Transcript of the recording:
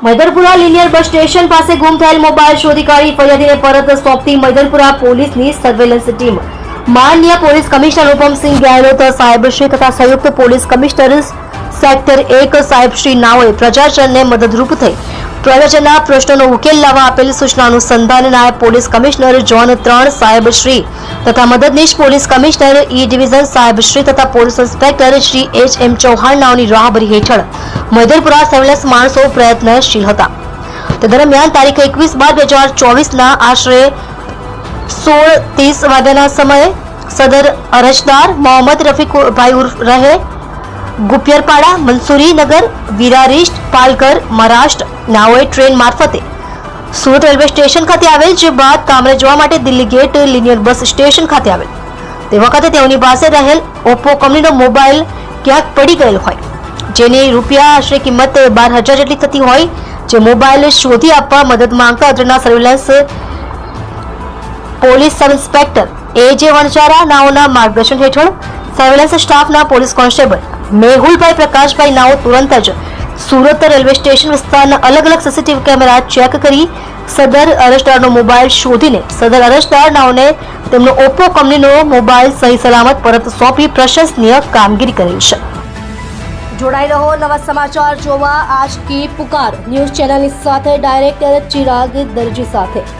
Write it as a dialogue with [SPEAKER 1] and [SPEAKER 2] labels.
[SPEAKER 1] Maidarpura linear bus station પાસે ગુમ થયેલ મોબાઈલ શોધી કાઢી ફરિયાદીને પરત સોંપતી મૈદરપુરા પોલીસની સર્વેલન્સ ટીમ માન્ય પોલીસ કમિશનર રૂપમસિંહ ગેહલોત સાહેબશ્રી તથા સંયુક્ત પોલીસ કમિશનર સેક્ટર એક સાહેબશ્રી નાઓએ પ્રજાજનને મદદરૂપ થઈ પ્રજાજનના પ્રશ્નોનો ઉકેલ લાવવા આપેલ સૂચના અનુસંધાને નાયબ પોલીસ કમિશનર જોન ત્રણ સાહેબશ્રી તથા મદદનીશ પોલીસ કમિશનર ઈ ડિવિઝન સાહેબ શ્રી તથા police inspector Shri H M Chauhan નાઓની રાહબરી હેઠળ મૈદરપુરા સેવલેસ માણસો પ્રયત્નશીલ હતા. તે દરમિયાન તારીખ એકવીસ બાર બે હજાર ચોવીસના આશરે સોળ ત્રીસ વાગ્યાના સમયે સદર અરજદાર મોહમ્મદ રફીકભાઈ ઉર્ફ રહે, ગુપિયરપાડા મંસૂરી નગર વિરારિષ્ટ, પાલઘર, મહારાષ્ટ્ર, નાઓએ ટ્રેન મારફતે સુરત રેલવે સ્ટેશન ખાતે આવેલ જે બાદ કામરે જવા માટે દિલ્હી ગેટ લિનિયર બસ સ્ટેશન ખાતે આવેલ. તે વખતે તેઓની પાસે રહેલ ઓપ્પો કંપનીનો મોબાઈલ ક્યાંક પડી ગયેલ હોય. જેની રૂપિયા આશરે કિંમત બાર હજાર જેટલી થતી હોય, જે મોબાઈલ શોધી આપવા મદદ માંગતા અદ્રના surveillance police sub inspector A J Vanzara નાઓના માર્ગદર્શન હેઠળ સર્વેલન્સ સ્ટાફના પોલીસ કોન્સ્ટેબલ મેહુલભાઈ પ્રકાશભાઈ નાઓ તુરંત જ સુરત રેલવે સ્ટેશન વિસ્તારના અલગ અલગ સીસીટીવી કેમેરા ચેક કરી સદર અરજદારનો મોબાઈલ શોધીને, સદર અરજદાર નાઓને તેમનો ઓપ્પો કંપનીનો મોબાઈલ સહી સલામત પરત સોંપી પ્રશંસનીય કામગીરી કરેલ છે. જોડાઈ રહો નવા સમાચાર જોવા. આજ કી પુકાર ન્યૂઝ ચેનલની સાથે ડાયરેક્ટર ચિરાગ દરજી સાથે.